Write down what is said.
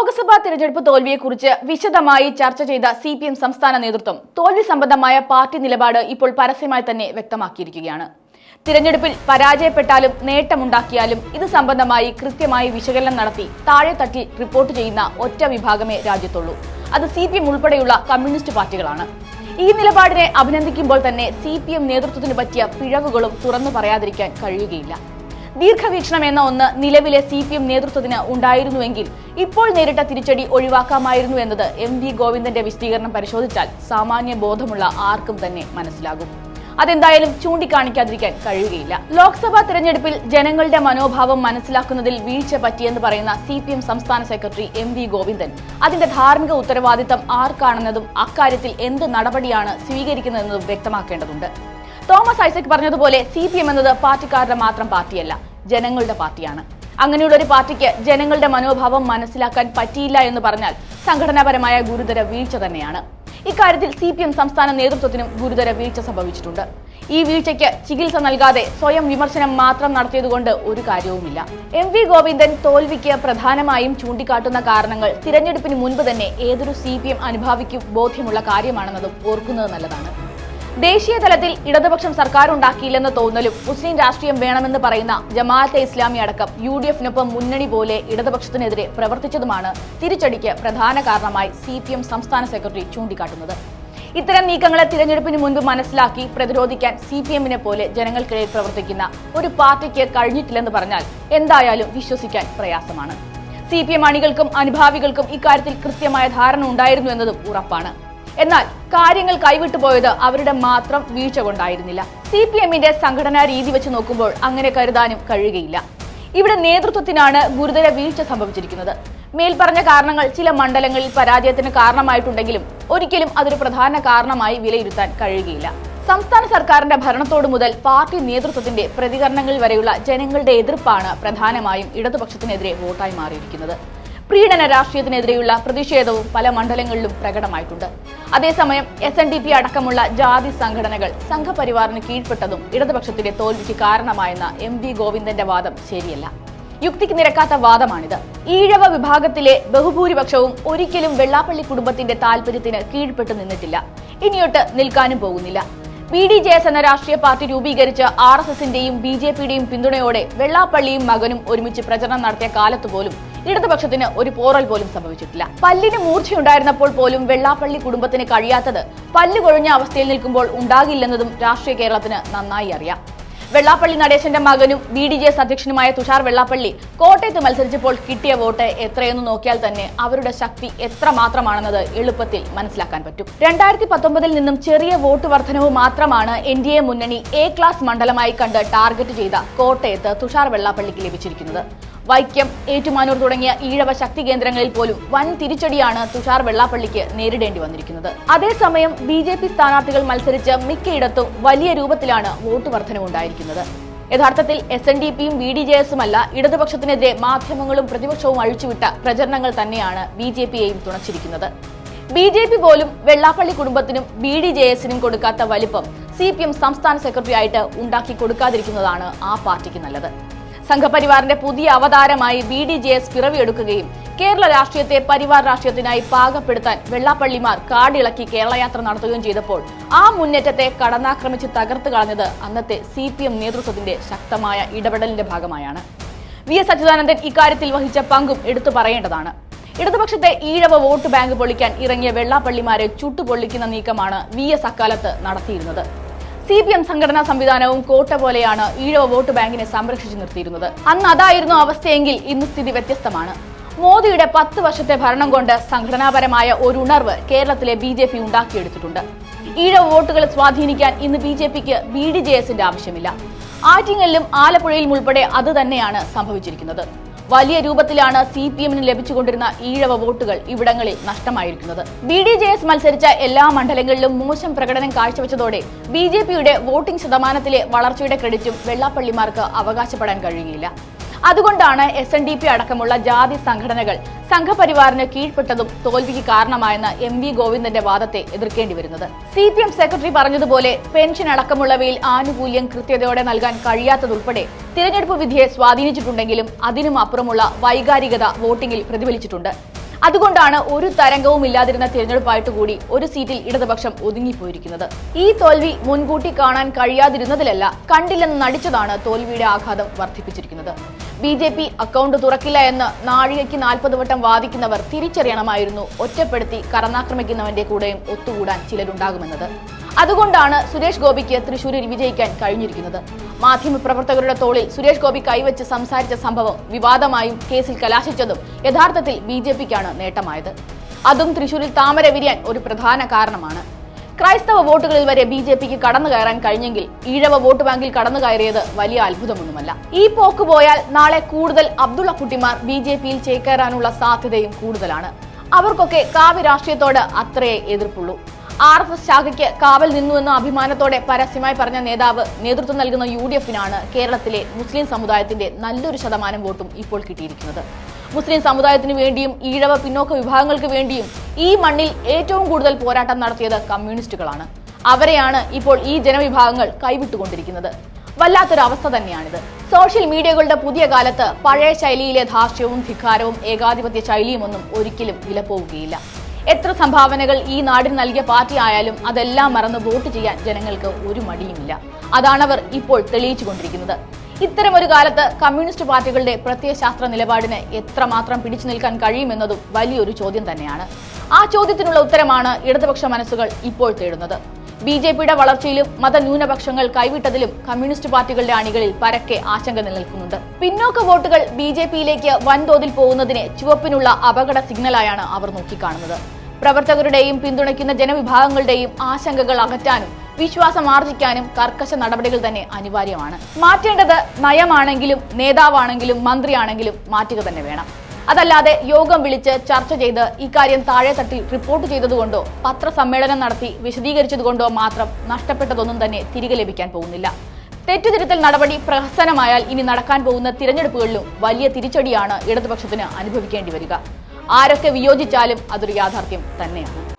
ലോക്സഭാ തെരഞ്ഞെടുപ്പ് തോൽവിയെക്കുറിച്ച് വിശദമായി ചർച്ച ചെയ്ത സി പി എം സംസ്ഥാന നേതൃത്വം തോൽവി സംബന്ധമായ പാർട്ടി നിലപാട് ഇപ്പോൾ പരസ്യമായി തന്നെ വ്യക്തമാക്കിയിരിക്കുകയാണ്. തിരഞ്ഞെടുപ്പിൽ പരാജയപ്പെട്ടാലും നേട്ടമുണ്ടാക്കിയാലും ഇത് സംബന്ധമായി കൃത്യമായി വിശകലനം നടത്തി താഴെ തട്ടി റിപ്പോർട്ട് ചെയ്യുന്ന ഒറ്റ വിഭാഗമേ രാജ്യത്തുള്ളൂ. അത് സി പി എം ഉൾപ്പെടെയുള്ള കമ്മ്യൂണിസ്റ്റ് പാർട്ടികളാണ്. ഈ നിലപാടിനെ അഭിനന്ദിക്കുമ്പോൾ തന്നെ സി പി എം നേതൃത്വത്തിന് പറ്റിയ പിഴവുകളും തുറന്നു പറയാതിരിക്കാൻ കഴിയുകയില്ല. ദീർഘവീക്ഷണം എന്ന ഒന്ന് നിലവിലെ സി പി എം നേതൃത്വത്തിന് ഉണ്ടായിരുന്നുവെങ്കിൽ ഇപ്പോൾ നേരിട്ട തിരിച്ചടി ഒഴിവാക്കാമായിരുന്നു എന്നത് എം വി ഗോവിന്ദന്റെ വിശദീകരണം പരിശോധിച്ചാൽ സാമാന്യ ബോധമുള്ള ആർക്കും തന്നെ മനസ്സിലാകും. അതെന്തായാലും ചൂണ്ടിക്കാണിക്കാതിരിക്കാൻ കഴിയുകയില്ല. ലോക്സഭാ തെരഞ്ഞെടുപ്പിൽ ജനങ്ങളുടെ മനോഭാവം മനസ്സിലാക്കുന്നതിൽ വീഴ്ച പറ്റിയെന്ന് പറയുന്ന സി പി എം സംസ്ഥാന സെക്രട്ടറി എം വി ഗോവിന്ദൻ അതിന്റെ ധാർമ്മിക ഉത്തരവാദിത്തം ആർക്കാണെന്നതും അക്കാര്യത്തിൽ എന്ത് നടപടിയാണ് സ്വീകരിക്കുന്നതെന്നതും വ്യക്തമാക്കേണ്ടതുണ്ട്. തോമസ് ഐസക് പറഞ്ഞതുപോലെ സി പി എം എന്നത് പാർട്ടിക്കാരുടെ മാത്രം പാർട്ടിയല്ല ജനങ്ങളുടെ പാർട്ടിയാണ്. അങ്ങനെയുള്ള ഒരു പാർട്ടിക്ക് ജനങ്ങളുടെ മനോഭാവം മനസ്സിലാക്കാൻ പറ്റിയില്ല എന്ന് പറഞ്ഞാൽ സംഘടനാപരമായ ഗുരുതര വീഴ്ച തന്നെയാണ്. ഇക്കാര്യത്തിൽ സി പി എം സംസ്ഥാന നേതൃത്വത്തിനും ഗുരുതര വീഴ്ച സംഭവിച്ചിട്ടുണ്ട്. ഈ വീഴ്ചയ്ക്ക് ചികിത്സ നൽകാതെ സ്വയം വിമർശനം മാത്രം നടത്തിയതുകൊണ്ട് ഒരു കാര്യവുമില്ല. എം വി ഗോവിന്ദൻ തോൽവിക്ക് പ്രധാനമായും ചൂണ്ടിക്കാട്ടുന്ന കാരണങ്ങൾ തിരഞ്ഞെടുപ്പിന് മുൻപ് തന്നെ ഏതൊരു സി പി എം അനുഭാവിക്കും ബോധ്യമുള്ള കാര്യമാണെന്നതും ഓർക്കുന്നത് നല്ലതാണ്. ദേശീയ തലത്തിൽ ഇടതുപക്ഷം സർക്കാർ ഉണ്ടാക്കിയില്ലെന്ന തോന്നലും മുസ്ലിം രാഷ്ട്രീയം വേണമെന്ന് പറയുന്ന ജമാഅത്തെ ഇസ്ലാമി അടക്കം യു ഡി എഫിനൊപ്പം മുന്നണി പോലെ ഇടതുപക്ഷത്തിനെതിരെ പ്രവർത്തിച്ചതുമാണ് തിരിച്ചടിക്ക് പ്രധാന കാരണമായി സി പി എം സംസ്ഥാന സെക്രട്ടറി ചൂണ്ടിക്കാട്ടുന്നത്. ഇത്തരം നീക്കങ്ങളെ തിരഞ്ഞെടുപ്പിന് മുൻപ് മനസ്സിലാക്കി പ്രതിരോധിക്കാൻ സി പി എമ്മിനെ പോലെ ജനങ്ങൾക്കിടയിൽ പ്രവർത്തിക്കുന്ന ഒരു പാർട്ടിക്ക് കഴിഞ്ഞിട്ടില്ലെന്ന് പറഞ്ഞാൽ എന്തായാലും വിശ്വസിക്കാൻ പ്രയാസമാണ്. സി പി എം അണികൾക്കും അനുഭാവികൾക്കും ഇക്കാര്യത്തിൽ കൃത്യമായ ധാരണ ഉണ്ടായിരുന്നു എന്നതും ഉറപ്പാണ്. എന്നാൽ കാര്യങ്ങൾ കൈവിട്ടു പോയത് അവരുടെ മാത്രം വീഴ്ച കൊണ്ടായിരുന്നില്ല. സി പി എമ്മിന്റെ സംഘടനാ രീതി വെച്ച് നോക്കുമ്പോൾ അങ്ങനെ കരുതാനും കഴിയുകയില്ല. ഇവിടെ നേതൃത്വത്തിനാണ് ഗുരുതര വീഴ്ച സംഭവിച്ചിരിക്കുന്നത്. മേൽപ്പറഞ്ഞ കാരണങ്ങൾ ചില മണ്ഡലങ്ങളിൽ പരാജയത്തിന് കാരണമായിട്ടുണ്ടെങ്കിലും ഒരിക്കലും അതൊരു പ്രധാന കാരണമായി വിലയിരുത്താൻ കഴിയുകയില്ല. സംസ്ഥാന സർക്കാരിന്റെ ഭരണത്തോട് മുതൽ പാർട്ടി നേതൃത്വത്തിന്റെ പ്രതികരണങ്ങൾ വരെയുള്ള ജനങ്ങളുടെ എതിർപ്പാണ് പ്രധാനമായും ഇടതുപക്ഷത്തിനെതിരെ വോട്ടായി മാറിയിരിക്കുന്നത്. പ്രീണന രാഷ്ട്രീയത്തിനെതിരെയുള്ള പ്രതിഷേധവും പല മണ്ഡലങ്ങളിലും പ്രകടമായിട്ടുണ്ട്. അതേസമയം എസ് എൻ ഡി പി അടക്കമുള്ള ജാതി സംഘടനകൾ സംഘപരിവാറിന് കീഴ്പ്പെട്ടതും ഇടതുപക്ഷത്തിന്റെ തോൽവിക്ക് കാരണമായെന്ന എം വി ഗോവിന്ദന്റെ വാദം ശരിയല്ല. യുക്തിക്ക് നിരക്കാത്ത വാദമാണിത്. ഈഴവ വിഭാഗത്തിലെ ബഹുഭൂരിപക്ഷവും ഒരിക്കലും വെള്ളാപ്പള്ളി കുടുംബത്തിന്റെ താല്പര്യത്തിന് കീഴ്പ്പെട്ടു നിന്നിട്ടില്ല. ഇനിയൊട്ട് നിൽക്കാനും പോകുന്നില്ല. ബി ഡി ജെ എസ് എന്ന രാഷ്ട്രീയ പാർട്ടി രൂപീകരിച്ച് ആർ എസ് എസിന്റെയും ബി ജെ പിയുടെയും പിന്തുണയോടെ വെള്ളാപ്പള്ളിയും മകനും ഒരുമിച്ച് പ്രചരണം നടത്തിയ കാലത്ത് പോലും ഇടതുപക്ഷത്തിന് ഒരു പോറൽ പോലും സംഭവിച്ചിട്ടില്ല. പല്ലിന് മൂർച്ചയുണ്ടായിരുന്നപ്പോൾ പോലും വെള്ളാപ്പള്ളി കുടുംബത്തിന് കഴിയാത്തത് പല്ല് കൊഴിഞ്ഞ അവസ്ഥയിൽ നിൽക്കുമ്പോൾ ഉണ്ടാകില്ലെന്നതും രാഷ്ട്രീയ കേരളത്തിന് നന്നായി അറിയാം. വെള്ളാപ്പള്ളി നടേശന്റെ മകനും ബി ഡി ജെ എസ് അധ്യക്ഷനുമായ തുഷാർ വെള്ളാപ്പള്ളി കോട്ടയത്ത് മത്സരിച്ചപ്പോൾ കിട്ടിയ വോട്ട് എത്രയെന്ന് നോക്കിയാൽ തന്നെ അവരുടെ ശക്തി എത്ര മാത്രമാണെന്നത് എളുപ്പത്തിൽ മനസ്സിലാക്കാൻ പറ്റും. രണ്ടായിരത്തി പത്തൊമ്പതിൽ നിന്നും ചെറിയ വോട്ട് വർധനവ് മാത്രമാണ് എൻ ഡി എ മുന്നണി എ ക്ലാസ് മണ്ഡലമായി കണ്ട് ടാർഗറ്റ് ചെയ്ത കോട്ടയത്ത് തുഷാർ വെള്ളാപ്പള്ളിക്ക് ലഭിച്ചിരിക്കുന്നത്. വൈക്കം ഏറ്റുമാനൂർ തുടങ്ങിയ ഈഴവ ശക്തി കേന്ദ്രങ്ങളിൽ പോലും വൻ തിരിച്ചടിയാണ് തുഷാർ വെള്ളാപ്പള്ളിക്ക് നേരിടേണ്ടി വന്നിരിക്കുന്നത്. അതേസമയം ബി ജെ പി സ്ഥാനാർത്ഥികൾ മത്സരിച്ച് മിക്കയിടത്തും വലിയ രൂപത്തിലാണ് വോട്ട് വർധനവുണ്ടായിരിക്കുന്നത് യഥാർത്ഥത്തിൽ എസ് എൻ ഡി പിയും ബി ഡി ജെ എസുമല്ല ഇടതുപക്ഷത്തിനെതിരെ മാധ്യമങ്ങളും പ്രതിപക്ഷവും അഴിച്ചുവിട്ട പ്രചരണങ്ങൾ തന്നെയാണ് ബി ജെ പിയെയും തുണച്ചിരിക്കുന്നത്. ബി ജെ പി പോലും വെള്ളാപ്പള്ളി കുടുംബത്തിനും ബി ഡി ജെ എസിനും കൊടുക്കാത്ത വലിപ്പം സി പി എം സംസ്ഥാന സെക്രട്ടറി ആയിട്ട് ഉണ്ടാക്കി കൊടുക്കാതിരിക്കുന്നതാണ് ആ പാർട്ടിക്ക് നല്ലത്. സംഘപരിവാറിന്റെ പുതിയ അവതാരമായി ബി ഡി ജെ എസ് പിറവിയെടുക്കുകയും കേരള രാഷ്ട്രീയത്തെ പരിവാർ രാഷ്ട്രീയത്തിനായി പാകപ്പെടുത്താൻ വെള്ളാപ്പള്ളിമാർ കാടിളക്കി കേരളയാത്ര നടത്തുകയും ചെയ്തപ്പോൾ ആ മുന്നേറ്റത്തെ കടന്നാക്രമിച്ച് തകർത്ത് കളഞ്ഞത് അന്നത്തെ സി പി എം നേതൃത്വത്തിന്റെ ശക്തമായ ഇടപെടലിന്റെ ഭാഗമായാണ്. വി എസ് അച്യുതാനന്ദൻ ഇക്കാര്യത്തിൽ വഹിച്ച പങ്കും എടുത്തു പറയേണ്ടതാണ്. ഇടതുപക്ഷത്തെ ഈഴവ വോട്ട് ബാങ്ക് പൊളിക്കാൻ ഇറങ്ങിയ വെള്ളാപ്പള്ളിമാരെ ചുട്ടുപൊള്ളിക്കുന്ന നീക്കമാണ് വി എസ് അക്കാലത്ത് നടത്തിയിരുന്നത്. സി പി എം സംഘടനാ സംവിധാനവും കോട്ട പോലെയാണ് ഈഴവ വോട്ട് ബാങ്കിനെ സംരക്ഷിച്ചു നിർത്തിയിരുന്നത്. അന്ന് അതായിരുന്നു അവസ്ഥയെങ്കിൽ ഇന്ന് സ്ഥിതി വ്യത്യസ്തമാണ്. മോദിയുടെ പത്ത് വർഷത്തെ ഭരണം കൊണ്ട് സംഘടനാപരമായ ഒരു ഉണർവ് കേരളത്തിലെ ബി ജെ പി ഉണ്ടാക്കിയെടുത്തിട്ടുണ്ട്. ഈഴവ വോട്ടുകൾ സ്വാധീനിക്കാൻ ഇന്ന് ബി ജെ പിക്ക് ബി ഡി ജെ എസിന്റെ ആവശ്യമില്ല. ആറ്റിങ്ങലിലും ആലപ്പുഴയിലും ഉൾപ്പെടെ അത് തന്നെയാണ് സംഭവിച്ചിരിക്കുന്നത്. വലിയ രൂപത്തിലാണ് സി പി എമ്മിന് ലഭിച്ചുകൊണ്ടിരുന്ന ഈഴവ വോട്ടുകൾ ഇവിടങ്ങളിൽ നഷ്ടമായിരിക്കുന്നത്. ബി ഡി ജെ എസ് മത്സരിച്ച എല്ലാ മണ്ഡലങ്ങളിലും മോശം പ്രകടനം കാഴ്ചവെച്ചതോടെ ബി ജെ പിയുടെ വോട്ടിംഗ് ശതമാനത്തിലെ വളർച്ചയുടെ ക്രെഡിറ്റും വെള്ളാപ്പള്ളിമാർക്ക് അവകാശപ്പെടാൻ കഴിയുകയില്ല. അതുകൊണ്ടാണ് എസ് എൻ ഡി പി അടക്കമുള്ള ജാതി സംഘടനകൾ സംഘപരിവാറിന് കീഴ്പ്പെട്ടതും തോൽവിക്ക് കാരണമായെന്ന് എം വി ഗോവിന്ദന്റെ വാദത്തെ എതിർക്കേണ്ടി വരുന്നത്. സി പി എം സെക്രട്ടറി പറഞ്ഞതുപോലെ പെൻഷൻ അടക്കമുള്ളവയിൽ ആനുകൂല്യം കൃത്യതയോടെ നൽകാൻ കഴിയാത്തതുൾപ്പെടെ തിരഞ്ഞെടുപ്പ് വിധിയെ സ്വാധീനിച്ചിട്ടുണ്ടെങ്കിലും അതിനും അപ്പുറമുള്ള വൈകാരികത വോട്ടിംഗിൽ പ്രതിഫലിച്ചിട്ടുണ്ട്. അതുകൊണ്ടാണ് ഒരു തരംഗവും ഇല്ലാതിരുന്ന തിരഞ്ഞെടുപ്പായിട്ട് കൂടി ഒരു സീറ്റിൽ ഇടതുപക്ഷം ഒതുങ്ങിപ്പോയിരിക്കുന്നത്. ഈ തോൽവി മുൻകൂട്ടി കാണാൻ കഴിയാതിരുന്നതിലല്ല കണ്ടില്ലെന്ന് നടിച്ചതാണ് തോൽവിയുടെ ആഘാതം വർദ്ധിപ്പിച്ചിരിക്കുന്നത്. ബി ജെ പി അക്കൗണ്ട് തുറക്കില്ല എന്ന് നാഴികയ്ക്ക് നാൽപ്പത് വട്ടം വാദിക്കുന്നവർ തിരിച്ചറിയണമായിരുന്നു. ഒറ്റപ്പെടുത്തി കറന്നാക്രമിക്കുന്നവന്റെ കൂടെയും ഒത്തുകൂടാൻ ചിലരുണ്ടാകുമെന്നത്. അതുകൊണ്ടാണ് സുരേഷ് ഗോപിക്ക് തൃശൂരിൽ വിജയിക്കാൻ കഴിഞ്ഞിരിക്കുന്നത്. മാധ്യമപ്രവർത്തകരുടെ തോളിൽ സുരേഷ് ഗോപി കൈവച്ച് സംസാരിച്ച സംഭവം വിവാദമായും കേസിൽ കലാശിച്ചതും യഥാർത്ഥത്തിൽ ബി നേട്ടമായത്. അതും തൃശൂരിൽ താമര വിരിയാൻ ഒരു പ്രധാന കാരണമാണ്. ക്രൈസ്തവ വോട്ടുകളിൽ വരെ ബി ജെ പിക്ക് കടന്നു കയറാൻ കഴിഞ്ഞെങ്കിൽ ഈഴവ വോട്ട് ബാങ്കിൽ കടന്നു കയറിയത് വലിയ അത്ഭുതമൊന്നുമല്ല. ഈ പോക്ക് പോയാൽ നാളെ കൂടുതൽ അബ്ദുള്ള കുട്ടിമാർ ബി ജെ പിയിൽ ചേക്കേറാനുള്ള സാധ്യതയും കൂടുതലാണ്. അവർക്കൊക്കെ കാവ്യ രാഷ്ട്രീയത്തോട് അത്രയേ എതിർപ്പുള്ളൂ. ആർ എസ് എസ് ശാഖയ്ക്ക് കാവൽ നിന്നുവെന്ന അഭിമാനത്തോടെ പരസ്യമായി പറഞ്ഞ നേതാവ് നേതൃത്വം നൽകുന്ന യു ഡി എഫിനാണ് കേരളത്തിലെ മുസ്ലിം സമുദായത്തിന്റെ നല്ലൊരു ശതമാനം വോട്ടും ഇപ്പോൾ കിട്ടിയിരിക്കുന്നത്. മുസ്ലിം സമുദായത്തിന് വേണ്ടിയും ഈഴവ പിന്നോക്ക വിഭാഗങ്ങൾക്ക് വേണ്ടിയും ഈ മണ്ണിൽ ഏറ്റവും കൂടുതൽ പോരാട്ടം നടത്തിയത് കമ്മ്യൂണിസ്റ്റുകളാണ്. അവരെയാണ് ഇപ്പോൾ ഈ ജനവിഭാഗങ്ങൾ കൈവിട്ടുകൊണ്ടിരിക്കുന്നത്. വല്ലാത്തൊരു അവസ്ഥ തന്നെയാണിത്. സോഷ്യൽ മീഡിയകളുടെ പുതിയ കാലത്ത് പഴയ ശൈലിയിലെ ധാർഷ്ട്യവും ധിക്കാരവും ഏകാധിപത്യ ശൈലിയുമൊന്നും ഒരിക്കലും വിലപ്പോവുകയില്ല. എത്ര സംഭാവനകൾ ഈ നാടിന് നൽകിയ പാർട്ടി ആയാലും അതെല്ലാം മറന്ന് വോട്ട് ചെയ്യാൻ ജനങ്ങൾക്ക് ഒരു മടിയുമില്ല. അതാണവർ ഇപ്പോൾ തെളിയിച്ചു കൊണ്ടിരിക്കുന്നത് ഇത്തരം ഒരു കാലത്ത് കമ്മ്യൂണിസ്റ്റ് പാർട്ടികളുടെ പ്രത്യയശാസ്ത്ര നിലപാടിന് എത്രമാത്രം പിടിച്ചു നിൽക്കാൻ കഴിയുമെന്നതും വലിയൊരു ചോദ്യം തന്നെയാണ്. ആ ചോദ്യത്തിനുള്ള ഉത്തരമാണ് ഇടതുപക്ഷ മനസ്സുകൾ ഇപ്പോൾ തേടുന്നത്. ബി ജെ പിയുടെ വളർച്ചയിലും മതന്യൂനപക്ഷങ്ങൾ കൈവിട്ടതിലും കമ്മ്യൂണിസ്റ്റ് പാർട്ടികളുടെ അണികളിൽ പരക്കെ ആശങ്ക നിലനിൽക്കുന്നുണ്ട്. പിന്നോക്ക വോട്ടുകൾ ബി ജെ പിയിലേക്ക് വൻതോതിൽ പോകുന്നതിനെ ചുവപ്പിനുള്ള അപകട സിഗ്നലായാണ് അവർ നോക്കിക്കാണുന്നത്. പ്രവർത്തകരുടെയും പിന്തുണയ്ക്കുന്ന ജനവിഭാഗങ്ങളുടെയും ആശങ്കകൾ അകറ്റാനും വിശ്വാസം ആർജിക്കാനും കർക്കശ നടപടികൾ തന്നെ അനിവാര്യമാണ്. മാറ്റേണ്ടത് നയമാണെങ്കിലും നേതാവാണെങ്കിലും മന്ത്രിയാണെങ്കിലും മാറ്റുക തന്നെ വേണം. അതല്ലാതെ യോഗം വിളിച്ച് ചർച്ച ചെയ്ത് ഇക്കാര്യം താഴെ തട്ടിൽ റിപ്പോർട്ട് ചെയ്തതുകൊണ്ടോ പത്രസമ്മേളനം നടത്തി വിശദീകരിച്ചതുകൊണ്ടോ മാത്രം നഷ്ടപ്പെട്ടതൊന്നും തന്നെ തിരികെ ലഭിക്കാൻ പോകുന്നില്ല. തെറ്റുതിരുത്തൽ നടപടി പ്രഹസനമായാൽ ഇനി നടക്കാൻ പോകുന്ന തിരഞ്ഞെടുപ്പുകളിലും വലിയ തിരിച്ചടിയാണ് ഇടതുപക്ഷത്തിന് അനുഭവിക്കേണ്ടി വരിക. ആരൊക്കെ വിയോജിച്ചാലും അതൊരു യാഥാർത്ഥ്യം തന്നെയാണ്.